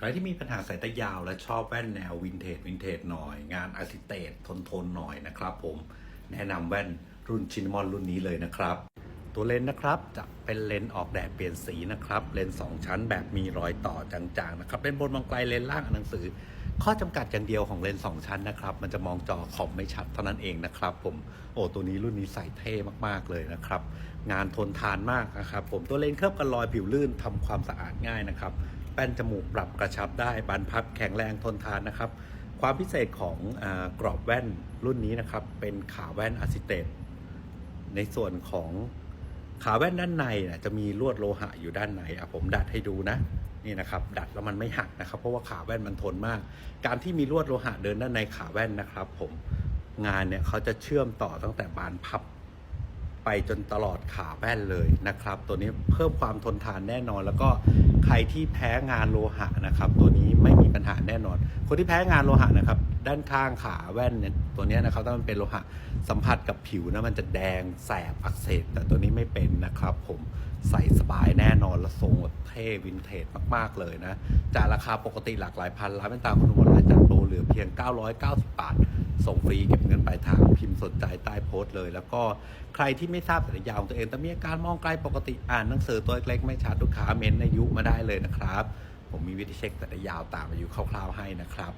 ใครที่มีปัญหาสายตายาวและชอบแว่นแนววินเทจวินเทจหน่อย งานอาร์ติเตททนทนหน่อยนะครับผมแนะนำแว่นรุ่นชินมอนรุ่นนี้เลยนะครับ ตัวเลนส์นะครับจะเป็นเลนส์ออกแดดเปลี่ยนสีนะครับ เลนส์สองชั้นแบบมีรอยต่อจางๆนะครับเป็นบนบางไกลเลนส์ล่างอ่านหนังสือ ข้อจำกัดอย่างเดียวของเลนส์สองชั้นนะครับ มันจะมองจอคอมไม่ชัดเท่านั้นเองนะครับ ผมโอ้ตัวนี้รุ่นนี้ใส่เท่มากๆเลยนะครับ งานทนทานมากนะครับ ผมตัวเลนส์เคลือบกันรอยผิวลื่นทำความสะอาดง่ายนะครับ ป้นจมูกปรับกระชับได้บานพับแข็งแรงทนทานนะครับ ความพิเศษของอกรอบแว่นรุ่นนี้นะครับ เป็นขาแว่นอะซิเตตในส่วนของขาแว่นด้านในนะจะมีลวดโลหะอยู่ด้านในอะผมดัดให้ดูนะนี่นะครับ ดัดแล้วมันไม่หักนะครับ เพราะว่าขาแว่นมันทนมาก การที่มีลวดโลหะเดินด้านในขาแว่นนะครับ ผมงานเนี่ยเขาจะเชื่อมต่อตั้งแต่บานพับ ไปจนตลอดขาแว่นเลยนะครับ ตัวนี้เพิ่มความทนทานแน่นอน แล้วก็ใครที่แพ้งานโลหะนะครับ ตัวนี้ไม่มีปัญหาแน่นอน คนที่แพ้งานโลหะนะครับ ด้านข้างขาแว่นเนี่ยตัวนี้นะครับถ้ามันเป็นโลหะสัมผัสกับผิวนะมันจะแดงแสบอักเสบแต่ตัวนี้ไม่เป็นนะครับ ผมใส่สบายแน่นอนและทรงแบบเท่วินเทจมากๆเลยนะจากราคาปกติหลากหลายพันร้านเป็นตาคุณหมดและจากโลเหลือเพียง 990 บาท ส่งฟรีเก็บเงินปลายทางพิมพ์สนใจใต้โพสต์เลย แล้วก็ใครที่ไม่ทราบสัญญาของตัวเอง แต่มีอาการมองไกลปกติอ่านหนังสือตัวเล็กๆไม่ชัดลูกค้าเม้นต์ในยุมาได้เลยนะครับ ผมมีวิธีเช็คสัญญาตามอายุคร่าวๆให้นะครับ